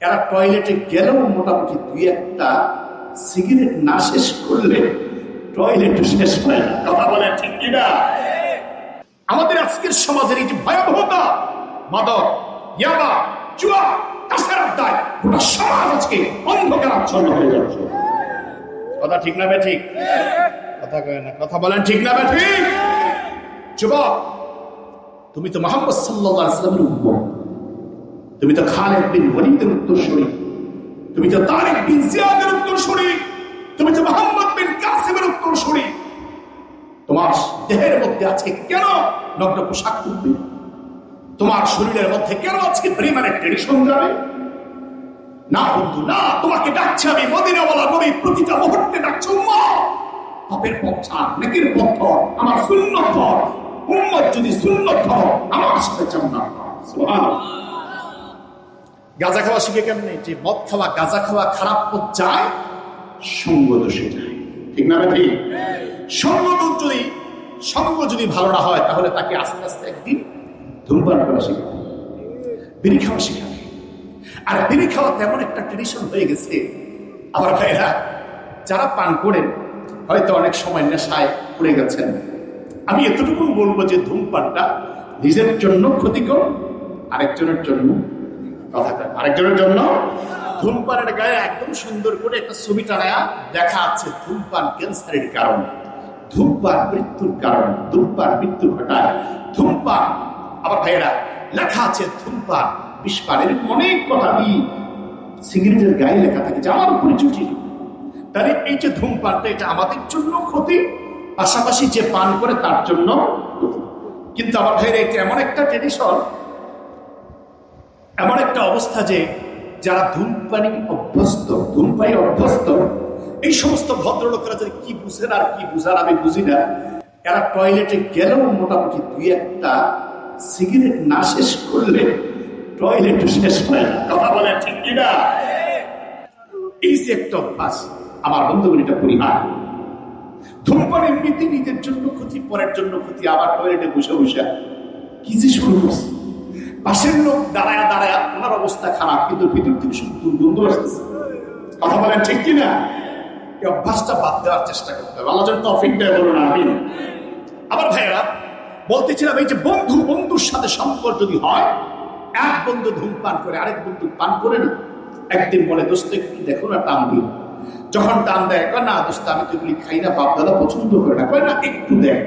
এরা টয়লেটে গেলেও মোটামুটি দুই একটা সিগারেট না শেষ করলে টয়লেট শেষ হয় কথা বলে ঠিক কিনা? আমাদের আজকের সমাজের এই যে ভয়াবহতা, মাদক, ইয়াবা চুয়া কাছের আড্ডায় গোটা সমাজ আজকে অন্ধকার আচ্ছন্ন হয়ে যাচ্ছে। কথা ঠিক না ঠিক? কথা কয় না। কথা বলেন ঠিক না ঠিক? যুবক, তুমি তো মোহাম্মদ সাল্লাল্লাহু আলাইহি সাল্লামের উম্মত। তুমি তো খালেদ বিন ওয়ালিদের উত্তরসূরি। তুমি তো তারিক বিন জিয়াদের উত্তরসূরি। তুমি তো মোহাম্মদ বিন কাসিমের উত্তরসূরি। তোমার দেহের মধ্যে আজকে কেন নগ্ন পোশাক তুলবে তোমার শরীরের মধ্যে কেন আজকে পরিমাণের ট্রেডিশন যাবে? না বন্ধু, না, তোমাকে ডাকছে আমি মদিনাওয়ালা নবী, প্রতিটা মুহূর্তে ডাকছে পাপের পথ ছাড়, নেকির পথ আমার শূন্য ধর। উম্মত যদি শূন্য ধর, আমার সাথে পাও। সুবহানাল্লাহ। গাঁজা খাওয়া শিখে কেমনে? যে মদ খাওয়া, গাঁজা খাওয়া খারাপ পথ যায়, সঙ্গ দোষে ঠিক না ভাই সঙ্গ দোষ যদি, সঙ্গ যদি ভালো না হয়, তাহলে তাকে আস্তে আস্তে একদিন ধূমপান করা শেখাবে বিড়ি খাওয়া শেখাবে। আর বিড়ি খাওয়া তেমন একটা ট্রেডিশন হয়ে গেছে। আমার ভাইরা যারা পান করেন, হয়তো অনেক সময় নেশায় পড়ে গেছেন। আমি এতটুকু বলব যে ধূমপানটা নিজের জন্য ক্ষতিকর, আরেকজনের জন্য আরেকজনের জন্য ধূমপানের গায়ে একদম সুন্দর করে একটা ছবি টানায়া দেখা আছে ধূমপান ক্যান্সারের কারণ। ধূমপান মৃত্যুর কারণ, ধূমপান মৃত্যু ঘটায়। ধূমপান আবার ভাইয়েরা, লেখা আছে ধূমপান বিষপান এরকম অনেক কথা আমি সিগারেটের গায়ে লেখা থাকে, যে আমার উপরে জুটি। তাহলে এই যে ধূমপানটা, এটা আমাদের জন্য ক্ষতি, পাশাপাশি যে পান করে তার জন্য। কিন্তু আমার ভাইয়েরা, এটা এমন একটা ট্রেডিশন এমন একটা অবস্থা যে যারা ধূমপানি অভ্যস্ত ধূমপাই অভ্যস্ত, এই সমস্ত ভদ্রলোকেরা যে কি বুঝেন আর কি বুঝার আমি বুঝি না, এরা টয়লেটে গেলেও মোটামুটি দুই একটা সিগারেট না শেষ করলে টয়লেট শেষ হয় না। কথা বলে ঠিক কিনা? এই যে একটা অভ্যাস, আমার বন্ধুগুলি এটা পরিহার। ধূমপান এমনিতে নিজের জন্য ক্ষতি, পরের জন্য ক্ষতি, আবার টয়লেটে বসে বসে কি যে শুরু করছে? পাশের লোক দাঁড়ায় দাঁড়ায় ওনার অবস্থা খারাপ, কিন্তু ভিতর থেকে শুধু দুর্গন্ধ আসতেছে। কথা বলেন ঠিক কিনা? এই অভ্যাসটা বাদ দেওয়ার চেষ্টা করতে হবে। আল্লাহ যেন তফিক দেয়, বলুন আমি আবার ভাইয়েরা, বলতেছিলাম এই যে বন্ধু, বন্ধুর সাথে সম্পর্ক যদি হয়, এক বন্ধু ধূমপান করে আরেক বন্ধু পান করে না। একদিন বলে, দোস্ত, একটু দেখো না টান দিও। যখন টান দেয় না দোস্ত, আমি তো খাই না, বাপ দাদা পছন্দ করে না। কয়, না, একটু দেয়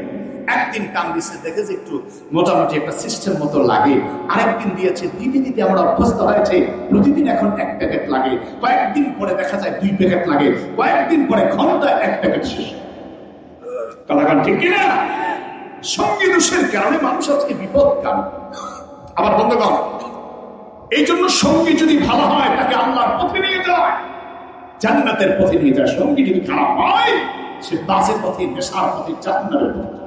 একদিন টান দিছে, দেখে যে একটু মোটামুটি একটা সিস্টেম মতো লাগে। আরেকদিন দিয়েছে, দিতে দিতে আমরা অভ্যস্ত হয়েছে। প্রতিদিন এখন এক প্যাকেট লাগে। কয়েকদিন পরে দেখা যায় দুই প্যাকেট লাগে। কয়েকদিন পরে ঘন্টায় এক প্যাকেট শেষ। কথাখান ঠিক কিনা? সঙ্গী দোষের কারণে মানুষ আজকে বিপদ কারণ আবার বন্ধুগণ, এই জন্য সঙ্গী যদি ভালো হয়, তাকে আল্লাহর পথে নিয়ে যায়। জান্নাতের পথে নিয়ে যায়। সঙ্গী যদি খারাপ হয়, সে বাসের পথে, নেশার পথে জান্নাতের পথে।